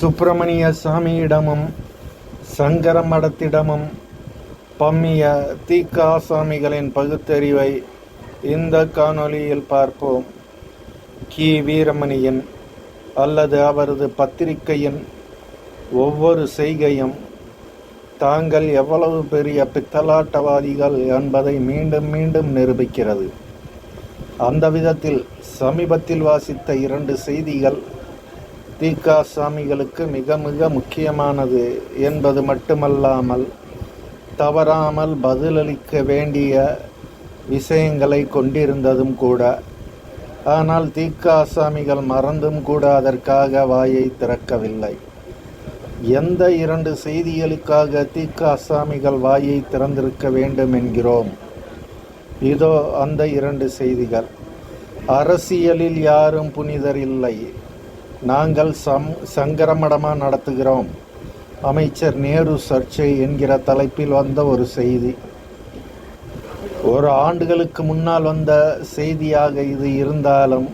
சுப்பிரமணிய சாமியிடமும் சங்கர மடத்திடமும் பம்மிய தீக்கா சாமிகளின் பகுத்தறிவை இந்த காணொளியில் பார்ப்போம். கி. வீரமணியின் அல்லது அவரது பத்திரிகையின் ஒவ்வொரு செய்கையும் தாங்கள் எவ்வளவு பெரிய பித்தலாட்டவாதிகள் என்பதை மீண்டும் மீண்டும் நிரூபிக்கிறது. அந்த விதத்தில் சமீபத்தில் வாசித்த இரண்டு செய்திகள் தீகா சாமிகளுக்கு மிக மிக முக்கியமானது என்பது மட்டுமல்லாமல் தவறாமல் பதிலளிக்க வேண்டிய விஷயங்களை கொண்டிருந்ததும் கூட. ஆனால் தீக்கா சாமிகள் மறந்தும் கூட அதற்காக வாயை திறக்கவில்லை. எந்த இரண்டு செய்திகளுக்காக தீக்கா சாமிகள் வாயை திறந்திருக்க வேண்டும் என்கிறோம்? இதோ அந்த இரண்டு செய்திகள். அரசியலில் யாரும் புனிதர் இல்லை. நாங்கள் சம் சங்கரமடமாக நடத்துகிறோம். அமைச்சர் நேரு சர்ச்சை என்கிற தலைப்பில் வந்த ஒரு செய்தி. ஒரு ஆண்டுகளுக்கு முன்னால் வந்த செய்தியாக இது இருந்தாலும்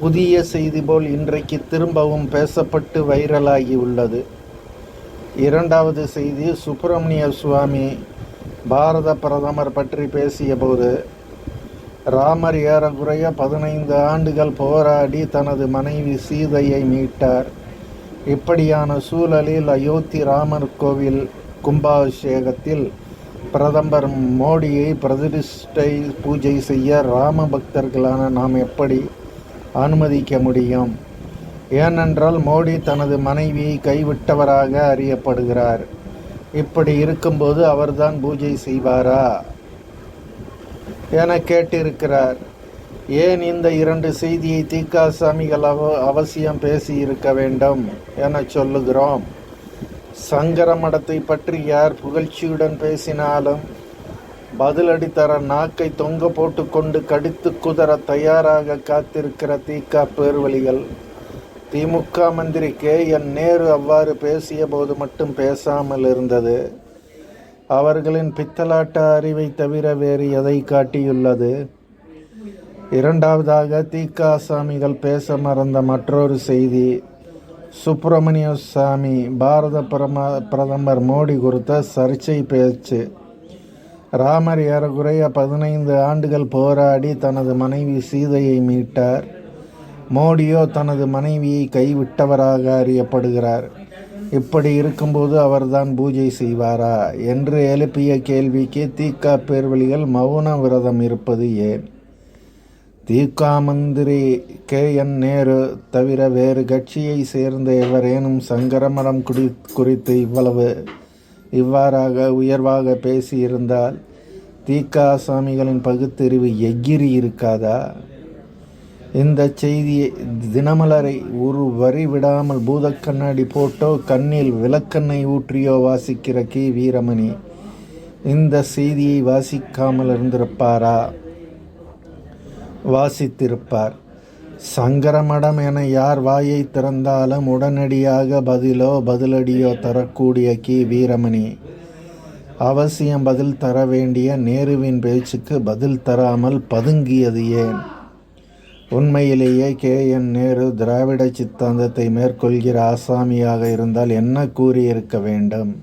புதிய செய்தி போல் இன்றைக்கு திரும்பவும் பேசப்பட்டு வைரலாகி உள்ளது. இரண்டாவது செய்தி சுப்பிரமணிய சுவாமி பாரத பிரதமர் பற்றி பேசியபோது ராமர் ஏறக்குறைய பதினைந்து ஆண்டுகள் போராடி தனது மனைவி சீதையை மீட்டார். இப்படியான சூழலில் அயோத்தி ராமர் கோவில் கும்பாபிஷேகத்தில் பிரதமர் மோடியை பிரதிஷ்டை பூஜை செய்ய ராம பக்தர்களான நாம் எப்படி அனுமதிக்க முடியும்? ஏனென்றால் மோடி தனது மனைவியை கைவிட்டவராக அறியப்படுகிறார். இப்படி இருக்கும்போது அவர்தான் பூஜை செய்வாரா? என கேட்டிருக்கிறார். ஏன் இந்த இரண்டு செய்தியை தீகா சாமிகள் அவ அவசியம் பேசி இருக்க வேண்டும் என சொல்லுகிறோம். சங்கர மடத்தை பற்றி யார் புகழ்ச்சியுடன் பேசினாலும் பதிலடி தர நாக்கை தொங்க போட்டுக்கொண்டு கடித்து குதற தயாராக காத்திருக்கிற தீகா பேர்வழிகள் திமுக மந்திரி கே. என். நேரு அவ்வாறு பேசிய போது மட்டும் பேசாமல் இருந்தது. அவர்களின் பித்தலாட்ட அறிவை தவிர வேறு எதை காட்டியுள்ளது? இரண்டாவதாக தீகா சாமிகள் பேச மறந்த மற்றொரு செய்தி சுப்பிரமணிய சாமி பாரத பிரம பிரதமர் மோடி குறித்த சர்ச்சை பேச்சு. ராமர் ஏறக்குறைய பதினைந்து ஆண்டுகள் போராடி தனது மனைவி சீதையை மீட்டார். மோடியோ தனது மனைவியை கைவிட்டவராக அறியப்படுகிறார். இப்படி இருக்கும்போது அவர்தான் பூஜை செய்வாரா? என்று எழுப்பிய கேள்விக்கு தீக்கா பேர்வழிகள் மௌன விரதம் இருப்பது ஏன்? தீகா மந்திரி கே. என். நேரு தவிர வேறு கட்சியை சேர்ந்த எவரேனும் சங்கரமரம் குடி குறித்து இவ்வளவு இவ்வாறாக உயர்வாக பேசியிருந்தால் தீகா சாமிகளின் பகுத்தறிவு எகிரி இருக்காதா? இந்த செய்தியை தினமலரை ஒரு வரி விடாமல் பூதக்கண்ணாடி போட்டோ கண்ணில் விளக்கண்ணை ஊற்றியோ வாசிக்கிற கி. வீரமணி. இந்த செய்தியை வாசிக்காமல் இருந்திருப்பாரா? வாசித்திருப்பார். சங்கரமடம் என யார் வாயை திறந்தாலும் உடனடியாக பதிலோ பதிலடியோ தரக்கூடிய கி. வீரமணி. அவசியம் பதில் தர வேண்டிய நேருவின் பேச்சுக்கு பதில் தராமல் பதுங்கியது ஏன்? உண்மையிலேயே கே. என். நேரு திராவிட சித்தாந்தத்தை மேற்கொள்கிற ஆசாமியாக இருந்தால் என்ன கூறியிருக்க வேண்டும்?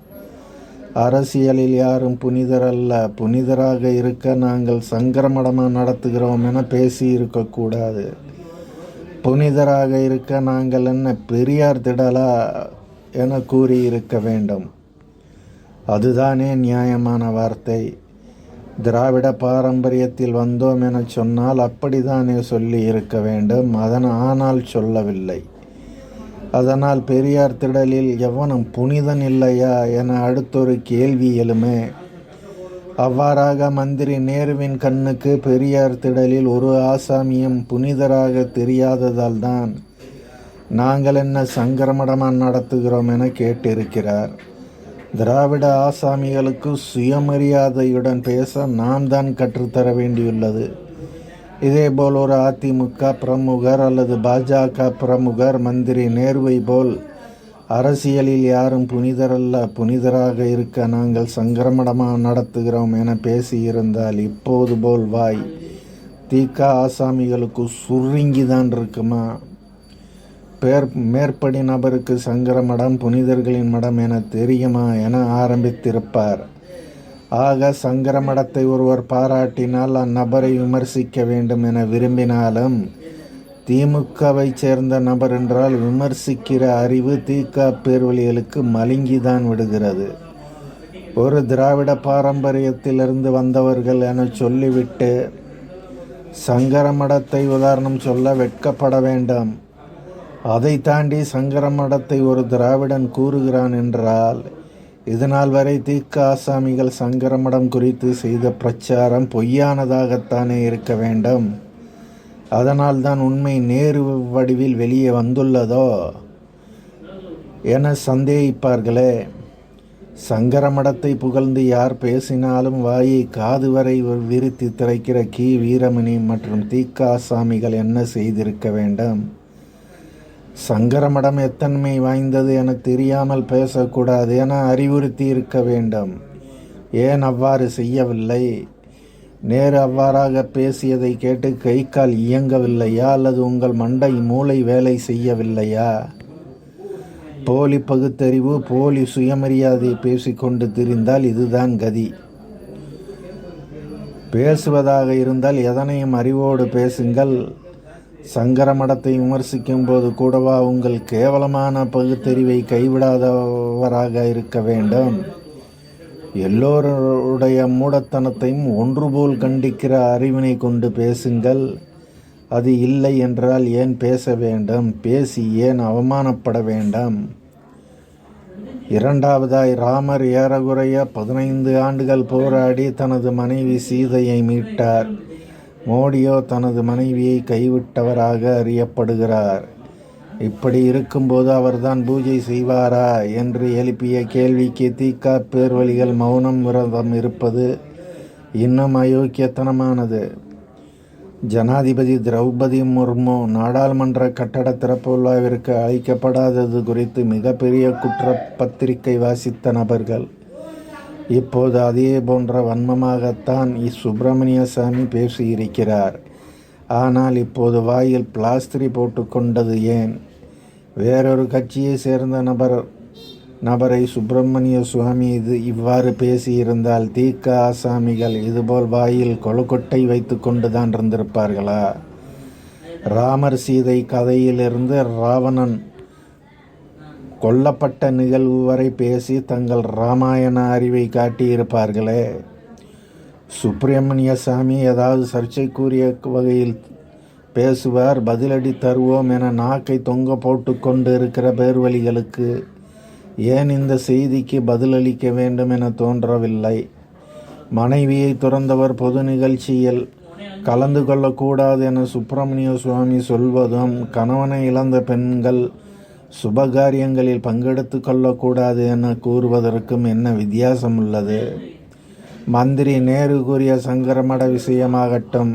அரசியலில் யாரும் புனிதரல்ல. புனிதராக இருக்க நாங்கள் சங்கரமடமாக நடத்துகிறோம் என பேசி இருக்கக்கூடாது புனிதராக இருக்க நாங்கள் என்ன பெரியார் திடலா என கூறியிருக்க வேண்டும். அதுதானே நியாயமான வார்த்தை. திராவிட பாரம்பரியத்தில் வந்தோம் என சொன்னால் அப்படித்தானே சொல்லி இருக்க வேண்டும். அதன் ஆனால் சொல்லவில்லை. அதனால் பெரியார் திடலில் எவனும் புனிதன் இல்லையா என அடுத்தொரு கேள்வி எழுமே. அவ்வாறாக மந்திரி நேருவின் கண்ணுக்கு பெரியார் திடலில் ஒரு ஆசாமியும் புனிதராக தெரியாததால் தான் நாங்கள் என்ன சங்கரமடமாக நடத்துகிறோம் என கேட்டிருக்கிறார். திராவிட ஆசாமிகளுக்கு சுயமரியாதையுடன் பேச நாம் தான் கற்றுத்தர வேண்டியுள்ளது. இதேபோல் ஒரு அதிமுக பிரமுகர் அல்லது பாஜக பிரமுகர் மந்திரி நேர்வை போல் அரசியலில் யாரும் புனிதரல்ல புனிதராக இருக்க நாங்கள் சங்கரமடமாக நடத்துகிறோம் என பேசியிருந்தால் இப்போது போல் வாய். தீக்கா ஆசாமிகளுக்கு சுருங்கி தான் இருக்குமா? பேர் மேற்படி நபருக்கு சங்கர மடம் புனிதர்களின் மடம் என தெரியுமா என ஆரம்பித்திருப்பார். ஆக சங்கர மடத்தை ஒருவர் பாராட்டினால் அந்நபரை விமர்சிக்க வேண்டும் என விரும்பினாலும் திமுகவை சேர்ந்த நபர் என்றால் விமர்சிக்கிற அறிவு திக பேர்வழிகளுக்கு மலுங்கிதான் விடுகிறது. ஒரு திராவிட பாரம்பரியத்திலிருந்து வந்தவர்கள் என சொல்லிவிட்டு சங்கர மடத்தை உதாரணம் சொல்ல வெட்கப்பட வேண்டாம். அதை தாண்டி சங்கர மடத்தை ஒரு திராவிடன் கூறுகிறான் என்றால் இதுநாள் வரை தீக்க ஆசாமிகள் சங்கர மடம் குறித்து செய்த பிரச்சாரம் பொய்யானதாகத்தானே இருக்க வேண்டும். அதனால்தான் உண்மை நேரு வடிவில் வெளியே வந்துள்ளதோ? என சந்தேகிப்பார்களே. சங்கர மடத்தை புகழ்ந்து யார் பேசினாலும் வாயை காது வரை விரித்து திரைக்கிற கி. வீரமணி மற்றும் தீக்காசாமிகள் என்ன செய்திருக்க வேண்டும்? சங்கரமடம் எத்தன்மை வாய்ந்தது என தெரியாமல் பேசக்கூடாது என அறிவுறுத்தி இருக்க வேண்டும். ஏன் அவ்வாறு செய்யவில்லை? நேரு அவ்வாறாக பேசியதை கேட்டு கை கால் இயங்கவில்லையா அல்லது உங்கள் மண்டை மூளை வேலை செய்யவில்லையா? போலி பகுத்தறிவு போலி சுயமரியாதை பேசிக்கொண்டு திரிந்தால் இதுதான் கதி. பேசுவதாக இருந்தால் எதனையும் அறிவோடு பேசுங்கள். சங்கர மடத்தை விமர்சிக்கும் போது கூடவா உங்கள் கேவலமான பகுத்தறிவை கைவிடாதவராக இருக்க வேண்டும்? எல்லோருடைய மூடத்தனத்தையும் ஒன்றுபோல் கண்டிக்கிற அறிவினை கொண்டு பேசுங்கள். அது இல்லை என்றால் ஏன் பேச வேண்டும்? பேசி ஏன் அவமானப்பட வேண்டாம்? இரண்டாவதாய் ராமர் ஏறக்குறைய பதினைந்து ஆண்டுகள் போராடி தனது மனைவி சீதையை மீட்டார். மோடியோ தனது மனைவியை கைவிட்டவராக அறியப்படுகிறார். இப்படி இருக்கும்போது அவர்தான் பூஜை செய்வாரா என்று எழுப்பிய கேள்விக்கு தீக்கா பேர்வழிகள் மௌனம் விரதம் இருப்பது இன்னும் அயோக்கியத்தனமானது. ஜனாதிபதி திரௌபதி முர்மு நாடாளுமன்ற கட்டட திறப்பு விழாவிற்கு அழைக்கப்படாதது குறித்து மிகப்பெரிய குற்றப்பத்திரிகை வாசித்த நபர்கள். இப்போது அதே போன்ற வன்மமாகத்தான் சுப்பிரமணிய சாமி பேசியிருக்கிறார். ஆனால் இப்போது வாயில் பிளாஸ்திரி போட்டுக்கொண்டது ஏன்? வேறொரு கட்சியை சேர்ந்த நபர் நபரை சுப்பிரமணிய சுவாமி இது இவ்வாறு பேசியிருந்தால் தீக்க ஆசாமிகள் இதுபோல் வாயில் கொழுக்கொட்டை வைத்து கொண்டு தான் இருந்திருப்பார்களா? ராமர் சீதை கதையிலிருந்து ராவணன் கொல்லப்பட்ட நிகழ்வு வரை பேசி தங்கள் ராமாயண அறிவை காட்டியிருப்பார்களே. சுப்பிரமணிய சாமி ஏதாவது சர்ச்சைக்குரிய வகையில் பேசுவார் பதிலடி தருவோம் என நாக்கை தொங்க போட்டு கொண்டு இருக்கிற பேர்வழிகளுக்கு ஏன் இந்த செய்திக்கு பதிலளிக்க வேண்டும் என தோன்றவில்லை. மனைவியை துறந்தவர் பொது நிகழ்ச்சியில் கலந்து கொள்ளக்கூடாது என சுப்பிரமணிய சுவாமி சொல்வதும் கணவனை இழந்த பெண்கள் சுபகாரியங்களில் பங்கெடுத்து கொள்ளக்கூடாது என கூறுவதற்கும் என்ன வித்தியாசம் உள்ளது மந்திரி நேரு கூறிய சங்கரமட விஷயமாகட்டும்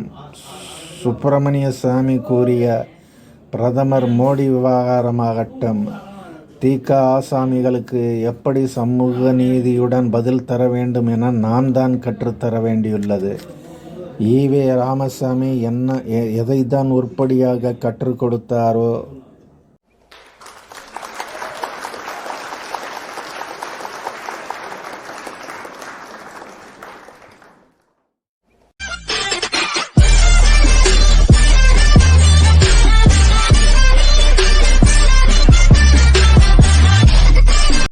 சுப்பிரமணிய சாமி கூறிய பிரதமர் மோடி விவகாரமாகட்டும் தீக்க ஆசாமிகளுக்கு எப்படி சமூக நீதியுடன் பதில் தர வேண்டும் என நாம் தான் கற்றுத்தர வேண்டியுள்ளது. ஈவே ராமசாமி என்ன எதை தான் உருப்படியாக கற்றுக் கொடுத்தாரோ